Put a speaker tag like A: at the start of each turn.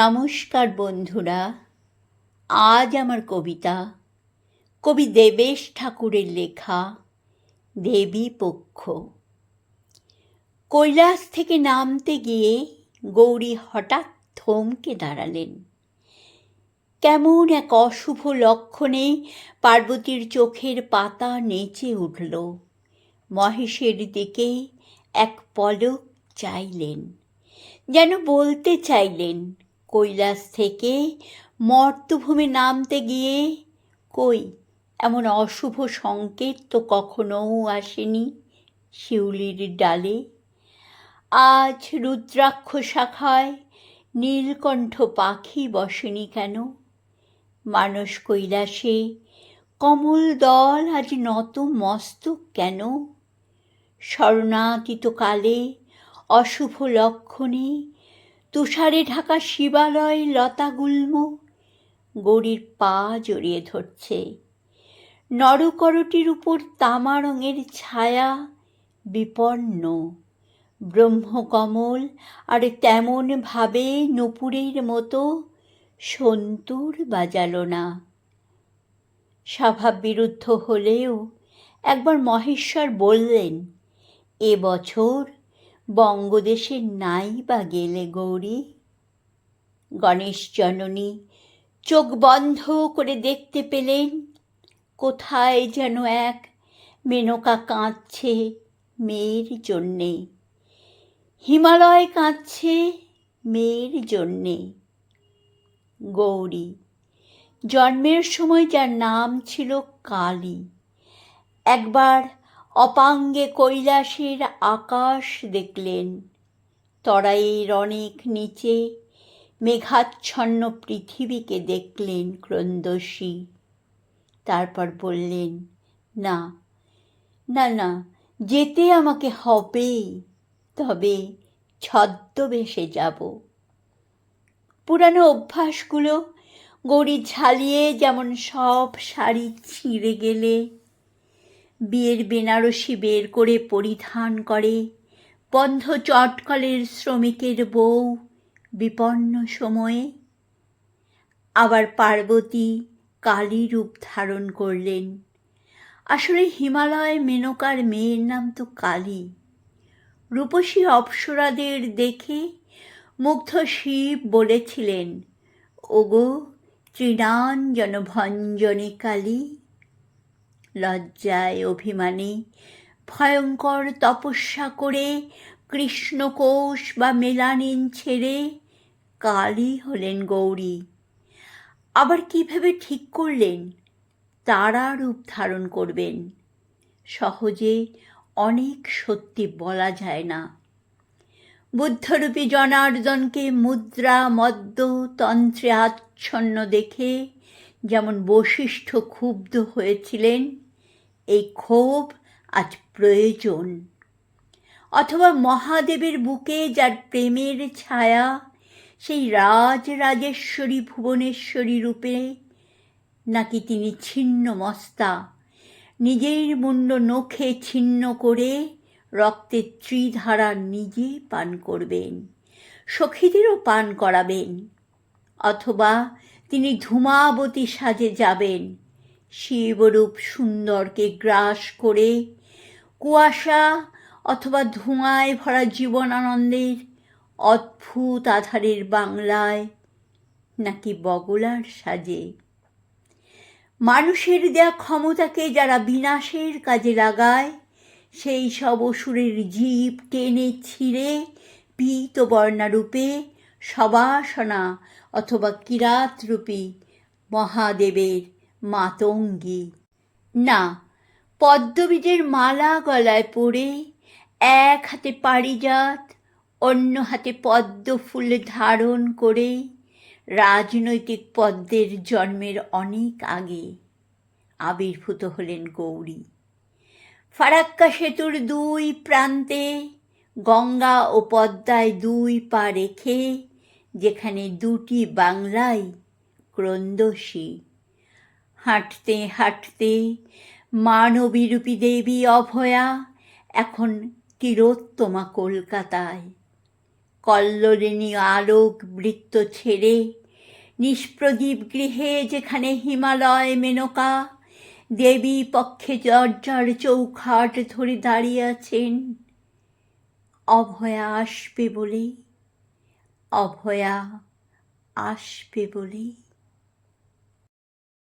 A: নমস্কার বন্ধুরা, আজ আমার কবিতা, কবি দেবেশ ঠাকুরের লেখা, দেবী পক্ষ। কৈলাস থেকে নামতে গিয়ে গৌরী হঠাৎ থমকে দাঁড়ালেন। কেমন এক অশুভ লক্ষণে পার্বতীর চোখের পাতা নেচে উঠল। মহেশের দিকে এক পলক চাইলেন, যেন বলতে চাইলেন কৈলাস থেকে মর্তভূমি নামতে গিয়ে কই? এমন অশুভ সংকেত তো কখনোও আসেনি শিউলির ডালে। আজ রুদ্রাক্ষ শাখায় নীলকণ্ঠ পাখি বসেনি কেন? মানস কৈলাসে কমল দল আজ নত মস্তক কেন? শরণাতীত কালে অশুভ লক্ষণে তুষারে ঢাকা শিবালয় লতা লতাগুল্ম গড়ির পা জড়িয়ে ধরছে। নরকরটির উপর তামা রঙের ছায়া বিপন্ন। ব্রহ্মকমল আর তেমন ভাবে নপুরের মতো সন্তুর বাজালো না। স্বভাব বিরুদ্ধ হলেও একবার মহেশ্বর বললেন, এ বছর বঙ্গদেশে নাই বা গেলে গৌরী? গণেশ জননী, চোখ বন্ধ করে দেখতে পেলেন, কোথায় যেন এক মেনকা কাঁদছে মেয়ের জন্যে। হিমালয় কাঁদছে মেয়ের জন্যে। গৌরী, জন্মের সময় যার নাম ছিল কালী, একবার অপাঙ্গে কৈলাসের আকাশ দেখলেন। তরাইয়ের অনেক নিচে মেঘাচ্ছন্ন পৃথিবীকে দেখলেন ক্রন্দসী তারপর বললেন, না না না, যেতে আমাকে হবে, তবে ছদ্মবেশে যাব। পুরানো অভ্যাসগুলো গড়ি ঝালিয়ে যেমন সব শাড়ি ছিঁড়ে গেলে বিয়ের বেনারসি বের করে পরিধান করে। বন্ধ চটকলের শ্রমিকের বউ বিপন্ন সময়ে। আবার পার্বতী কালী রূপ ধারণ করলেন। আসলে হিমালয় মেনকার মেয়ের নাম তো কালী। রূপসী অপ্সরাদের দেখে মুগ্ধ শিব বলেছিলেন, ওগো, তৃণাঞ্জন ভঞ্জনী কালী লজ্জায় অভিমানে, ভয়ঙ্কর তপস্যা করে কৃষ্ণকোষ বা মেলানিন ছেড়ে কালী হলেন গৌরী। আবার কীভাবে ঠিক করলেন? তারা রূপ ধারণ করবেন। সহজে অনেক সত্যি বলা যায় না। বুদ্ধরূপী জনার্দনকে মুদ্রা, মদ্য, তন্ত্রে আচ্ছন্ন দেখে যেমন বশিষ্ঠ ক্ষুব্ধ হয়েছিলেন, এই ক্ষোভ আজ প্রয়োজন। অথবা মহাদেবের বুকে যার প্রেমের ছায়া, সেই রাজ রাজেশ্বরী ভুবনেশ্বরী রূপে নাকি তিনি ছিন্ন মস্তা, নিজের মুন্ড নখে ছিন্ন করে রক্তের ত্রিধারা নিজে পান করবেন, সখীদেরও পান করাবেন, অথবা তিনি ধূমাবতী সাজে যাবেন। শিবরূপ সুন্দরকে গ্রাস করে কুয়াশা অথবা ধোঁয়ায় ভরা জীবনানন্দের অদ্ভুত আধারের বাংলায় নাকি বগলার সাজে। মানুষের দেয়া ক্ষমতাকে যারা বিনাশের কাজে লাগায়, সেই সব অসুরের জীব টেনে ছিঁড়ে পীত বর্ণারূপে সবাসনা অথবা কিরাতরূপী মহাদেবের মাতঙ্গী। না, পদ্মবীজের মালা গলায় পড়ে এক হাতে পারিজাত, অন্য হাতে পদ্ম ফুল ধারণ করে রাজনৈতিক পদ্মের জন্মের অনেক আগে আবির্ভূত হলেন গৌরী। ফারাক্কা সেতুর দুই প্রান্তে গঙ্গা ও পদ্মায় দুই পা রেখে যেখানে দুটি বাংলায় ক্রন্দসী। হাঁটতে হাঁটতে মানবীরূপী দেবী অভয়া এখন তিরোত্তমা কলকাতায়। কল্লোলিনী আলোক বৃত্ত ছেড়ে নিষ্প্রদীপ গৃহে যেখানে হিমালয় মেনকা, দেবী পক্ষে দরজার চৌখাট ধরে দাঁড়িয়ে আছেন। অভয়া আসবে বলে অভয়া আসবে বলে।